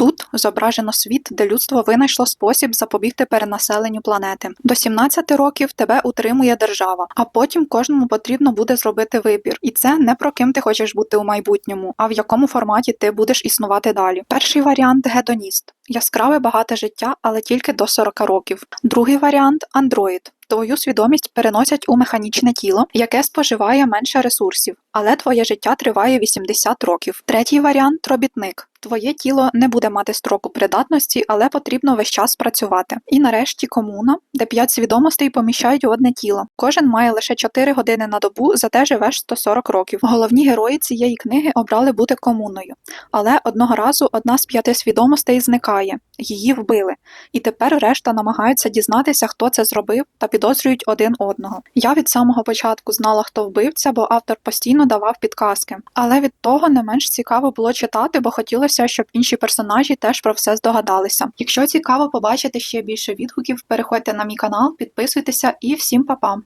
Тут зображено світ, де людство винайшло спосіб запобігти перенаселенню планети. До 17 років тебе утримує держава, а потім кожному потрібно буде зробити вибір. І це не про ким ти хочеш бути у майбутньому, а в якому форматі ти будеш існувати далі. Перший варіант гедоніст. Яскраве багате життя, але тільки до 40 років. Другий варіант андроїд. Твою свідомість переносять у механічне тіло, яке споживає менше ресурсів, але твоє життя триває 80 років. Третій варіант робітник. Твоє тіло не буде мати строку придатності, але потрібно весь час працювати. І нарешті комуна, де 5 свідомостей поміщають у одне тіло. Кожен має лише 4 години на добу, зате живеш 140 років. Головні герої цієї книги обрали бути комуною. Але одного разу одна з п'яти свідомостей зникає, її вбили, і тепер решта намагаються дізнатися, хто це зробив, та підозрюють один одного. Я від самого початку знала, хто вбивця, бо автор постійно давав підказки. Але від того не менш цікаво було читати, бо хотілося, щоб інші персонажі теж про все здогадалися. Якщо цікаво побачити ще більше відгуків, переходьте на мій канал, підписуйтеся і всім па-па!